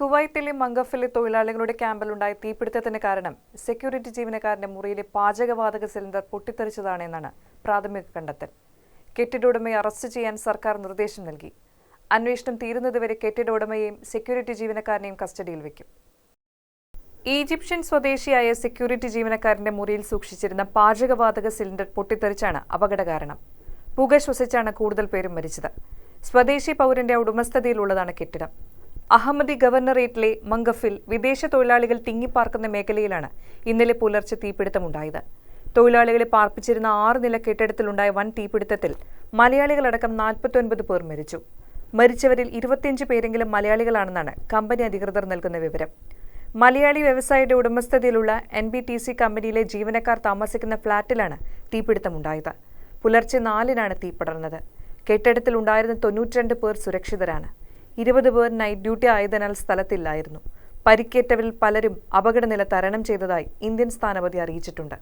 കുവൈത്തിലെ മംഗഫിലെ തൊഴിലാളികളുടെ ക്യാമ്പിലുണ്ടായ തീപിടുത്തത്തിന് കാരണം സെക്യൂരിറ്റി ജീവനക്കാരന്റെ മുറിയിലെ പാചകവാതക സിലിണ്ടർ പൊട്ടിത്തെറിച്ചതാണെന്നാണ് പ്രാഥമിക കണ്ടെത്തൽ. കെട്ടിട ഉടമയെ അറസ്റ്റ് ചെയ്യാൻ സർക്കാർ നിർദ്ദേശം നൽകി. അന്വേഷണം തീരുന്നതുവരെ കെട്ടിട ഉടമയെയും സെക്യൂരിറ്റി ജീവനക്കാരനെയും കസ്റ്റഡിയിൽ വയ്ക്കും ഈജിപ്ഷ്യൻ സ്വദേശിയായ സെക്യൂരിറ്റി ജീവനക്കാരന്റെ മുറിയിൽ സൂക്ഷിച്ചിരുന്ന പാചകവാതക സിലിണ്ടർ പൊട്ടിത്തെറിച്ചാണ് അപകട കാരണം. പുക ശ്വസിച്ചാണ് കൂടുതൽ പേരും മരിച്ചത്. സ്വദേശി പൗരന്റെ ഉടമസ്ഥതയിലുള്ളതാണ് കെട്ടിടം. അഹമ്മദി ഗവർണറേറ്റിലെ മംഗഫിൽ വിദേശ തൊഴിലാളികൾ തിങ്ങിപ്പാർക്കുന്ന മേഖലയിലാണ് ഇന്നലെ പുലർച്ചെ തീപിടുത്തമുണ്ടായത്. തൊഴിലാളികളെ പാർപ്പിച്ചിരുന്ന ആറ് നില കെട്ടിടത്തിലുണ്ടായ വൻ തീപിടുത്തത്തിൽ മലയാളികളടക്കം നാൽപ്പത്തൊൻപത് പേർ മരിച്ചു. മരിച്ചവരിൽ ഇരുപത്തിയഞ്ച് പേരെങ്കിലും മലയാളികളാണെന്നാണ് കമ്പനി അധികൃതർ നൽകുന്ന വിവരം. മലയാളി വ്യവസായിയുടെ ഉടമസ്ഥതയിലുള്ള എൻ ബി ടി സി കമ്പനിയിലെ ജീവനക്കാർ താമസിക്കുന്ന ഫ്ളാറ്റിലാണ് തീപിടുത്തമുണ്ടായത്. പുലർച്ചെ നാലിനാണ് തീ പടർന്നത്. കെട്ടിടത്തിൽ ഉണ്ടായിരുന്ന തൊണ്ണൂറ്റിരണ്ട് പേർ സുരക്ഷിതരാണ്. ഇരുപത് പേർ നൈറ്റ് ഡ്യൂട്ടി ആയതിനാൽ സ്ഥലത്തില്ലായിരുന്നു. പരിക്കേറ്റവരിൽ പലരും അപകടനില തരണം ചെയ്തതായി ഇന്ത്യൻ സ്ഥാനപതി അറിയിച്ചിട്ടുണ്ട്.